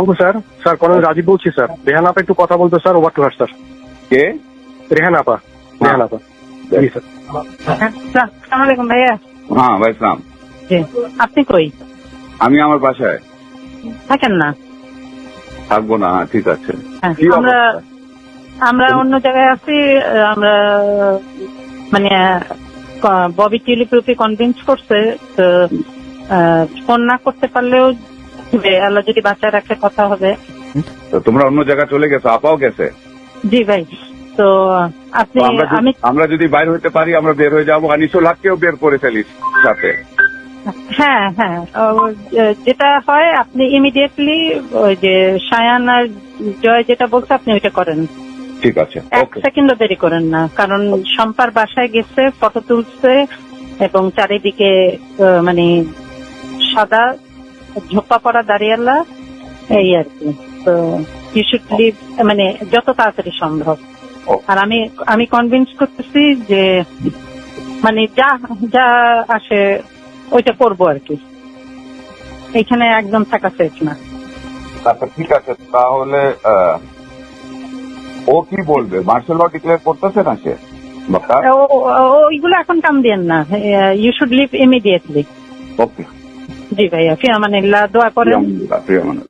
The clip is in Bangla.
Thank sir sir colonel Rajiv বলছি স্যার। রেহান আপা একটু কথা বলতো sir over to her sir. কে? রেহান আপা রেহান আপা। জি স্যার। আসসালামু আলাইকুম ভাইয়া। হ্যাঁ ভাই ইসলাম জি আপনি কই? আমি আমার বাসায়। থাকেন না? থাকব না হ্যাঁ ঠিক আছে। হ্যাঁ, আমরা আমরা অন্য জায়গায় আছি আমরা মানে ববি টিলিপ্রুফি কনভিন্স করছে তো ফোন না করতে পারলেও হবে। আল্লাহ যদি বাঁচায় রাখে কথা হবে। তো তোমরা অন্য জায়গায় চলে গেছো আপাও গেছে? জি ভাই তো আপনি তো আমরা যদি- আমি আমরা যদি বাইর হতে পারি আমরা বের হয়ে যাব। আনিসুল হাককেও বের করে ফেলিস সাথে। হ্যাঁ হ্যাঁ। ও, যেটা হয় আপনি ইমিডিয়েটলি ওই যে সায়ান আর জয় যেটা বলছে আপনি ওইটা করেন। ঠিক আছে এক ওকে। সেকেন্ডও দেরি করেন না কারণ শম্পার বাসায় গেছে ফটো তুলছে এবং চারিদিকে আহ, মানে সাদা ঝোপা পড়া দাঁড়িয়ালা এই আর কি। তো ইউ শুড লিভ মানে যত তাড়াতাড়ি সম্ভব। আর আমি আমি কনভিন্স করতেছি যে মানে যা যা আসে ওইটা করব আর কি। এখানে একদম থাকা সেফ না। আচ্ছা ঠিক আছে তাহলে ও কি বলবে? মার্শাল ল ডিক্লেয়ার করতেছে না সে? ওইগুলো এখন কাম দেন না। You should leave immediately okay জি ভাইয়া ফিয়ামানিল্লাহ দোয়া করেন প্রিয় মানুষ